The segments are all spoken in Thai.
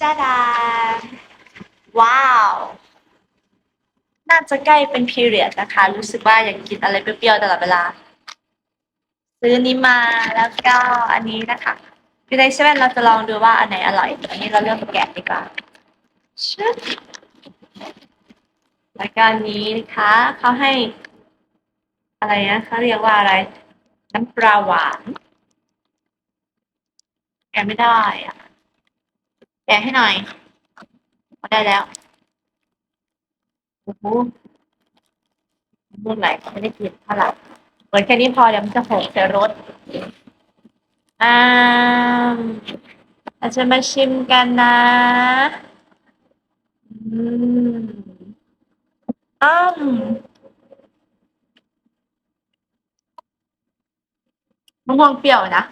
จ้าดา ว้าว น่าจะใกล้เป็น period นะคะ รู้สึกว่าอยากกินอะไรเปรี้ยวๆตลอดเวลา ซื้อนี้มาแล้วก็อันนี้นะคะอยู่ในเซเว่นเราจะลองดูว่าอันไหนอร่อย อันนี้เราเลือกแกะดีกว่าชึบแล้วก็นนี้นะคะเขาให้ อะไรนะเขาเรียกว่าอะไร น้ำปลาหวานแกะไม่ได้อะ กะให้หน่อยเอาได้แล้วโอ้โหม่วงไหลก็ไม่ได้กินเท่าไหร่เหมือนแค่นี้พอเดี๋ยวมันจะหกใส่รสอ่าเราจะมาชิมกันนะอืมอ้มมะม่วงเปรี้ยวนะ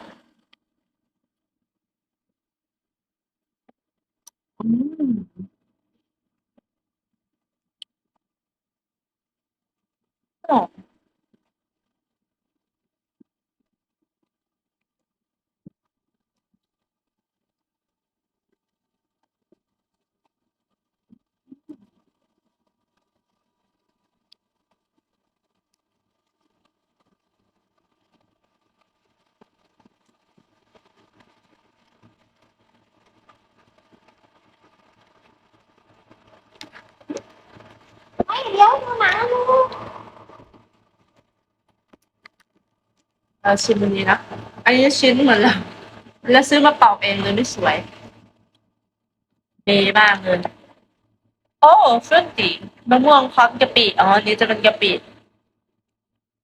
อืมหอมไม่เดี๋ยวมาลูก เราชิมอันนี้นะ อันนี้ชิ้นเหมือนเราแล้วซื้อมาเป่าเองเลยไม่สวยดีมากเลย โอ้ฟรุตตี้มะม่วงพร้อมกะปิอ๋อนนี้จะเป็นกะปิ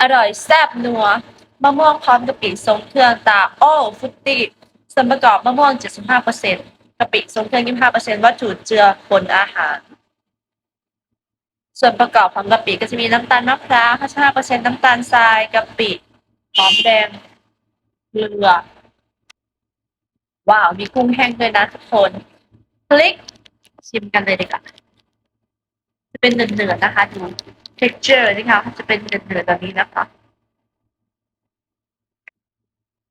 อร่อยแซ่บนัวมะม่วงพร้อมกะปิทรงเครื่องตาโอ้ฟรุตตี้ส่วนประกอบมะม่วง 75%กะปิทรงเครื่อง 25%วัตถุเจือปนอาหาร ส่วนประกอบของกะปิก็จะมีน้ำตาลมะพร้าว55%น้ำตาลทรายกะปิ หอมแดงเกลือ ว้าว มีกุ้งแห้งด้วยนะทุกคนคลิก ชิมกันเลยดีกว่าจะเป็นเนืดๆนะคะ ดู texture นี่ค่ะจะเป็นเนืดๆแบบนี้นะคะ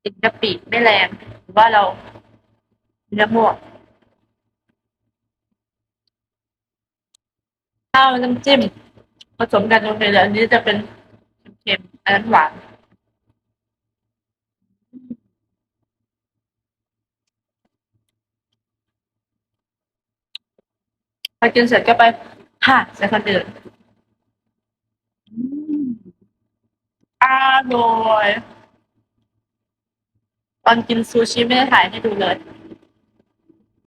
กินกะปิไม่แรงหรือว่าเราเนื้อหมวกข้าวน้ำจิ้มผสมกันลงไปเลยอันนี้จะเป็นเค็มอันนั้นหวานพ อกินเสร็จก็ไปค่ะใส่คนอื่นอืมอร่อยตอนกินซูชิไม่ได้ถ่ายให้ดูเลย